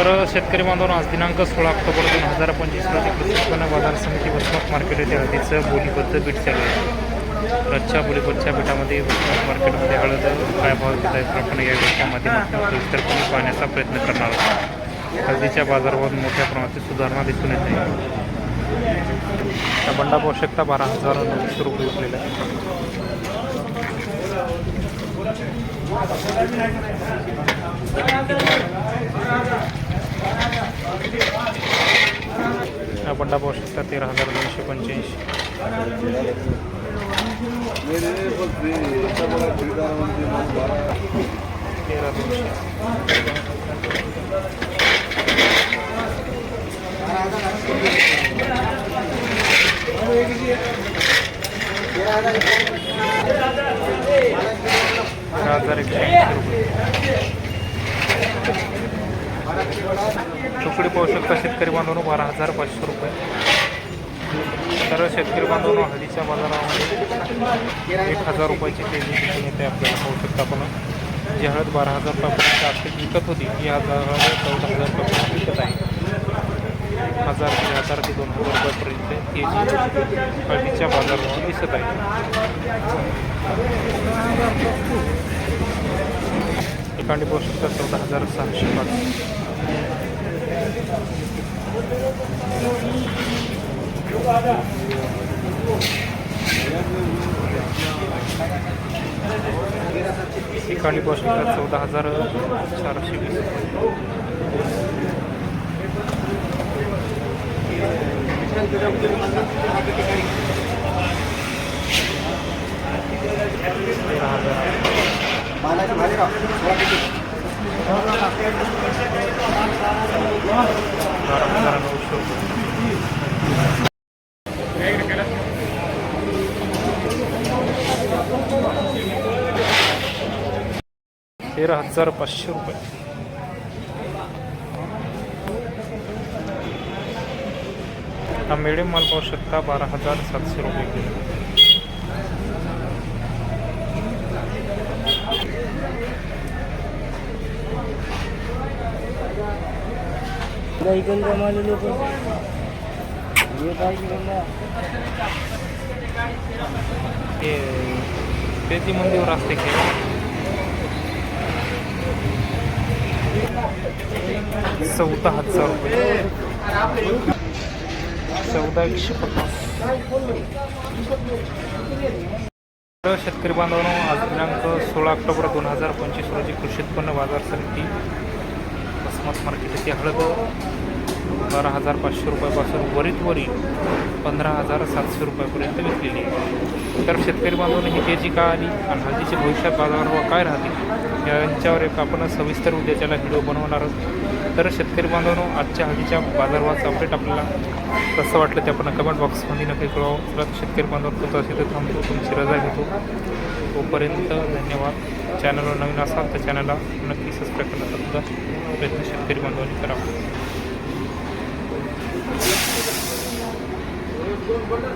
तर शेतकरी बांधवांनो आज दिनांक सोळा ऑक्टोबर दोन हजार पंचवीस रोजी कृषी उत्पन्न बाजार समिती वसमत मार्केट येथे हळदीचं बोलीबद्ध बीट चालू आहे. रथच्या बोलीबद्धच्या बीटामध्ये वसमत मार्केटमध्ये हळद काय भाव घेत आहेत आपण या व्हिडिओच्या माध्यमातून सविस्तरपणे पाहण्याचा प्रयत्न करणार आहोत. हळदीच्या बाजारावर मोठ्या प्रमाणात सुधारणा दिसून येते त्या बंडा आवश्यकता बारा हजार नऊशे रुपये विकलेला आहे हा बंडा शकता तेरा हजार दोनशे पंच्याऐंशी. तेरा दोनशे. हजार एकशे ऐंशी रुपये. तुकडी पाहू शकता शेतकरी बांधवांनो बारा हजार पाचशे रुपये. तर शेतकरी बांधवांनो हळदीच्या बाजारामध्ये एक हजार रुपयाची तेजी दिसून येते आपल्याला. पाहू शकता आपण. जी हळद बारा हजार रुपयापर्यंत आर्थिक विकत होती ही हजार हळद चौदा हजार रुपयापर्यंत विकत आहे. हजार ते हजार ते दोन हजार रुपयापर्यंत तेजी हळदीच्या बाजारावर दिसत आहे. एकांडी पाहू शकता चौदा हजार सहाशे पाच. एकांडी पाहू चौदा हजार चारशे वीस. तेरा हजार तेरा हजार पाचशे रुपये. हा मिडियम माल पाहू शकता बारा हजार सातशे रुपये किलो. इकडून जमाले लोक हे काय केलं हे मंदीवर असते की चौदा हजार रुपये चौदा एकशे पन्नास शेतकरी बांधवांनो आज दिनांक सोळा ऑक्टोबर दोन हजार पंचवीस रोजी कृषी उत्पन्न बाजार समिती वसमत मार्केट येथे हळद बारा हजार पाचशे रुपयापासून वरीत वरी पंधरा हजार सातशे रुपयापर्यंत विकलेली आहे. तर शेतकरी बांधवांनी ही तेजी का आली आणि हळदीचे भविष्यात बाजारभाव काय राहतील यांच्यावर एक आपण सविस्तर उद्याच्याला व्हिडिओ बनवणार आहोत. तर शेतकरी बांधवांनो आजच्या हळदीच्या बाजारभावाचं अपडेट आपल्याला कसं वाटलं ते आपण कमेंट बॉक्समध्ये नक्की कळवावं तर शेतकरी बांधव तुमचं असेल तर थांबतो तुमची रजा घेतो. तोपर्यंत धन्यवाद. चॅनलवर नवीन असाल तर चॅनलला नक्की सबस्क्राईब करण्याचा सुद्धा प्रयत्न शेतकरी बांधवांनी करावा. दोन बोलतात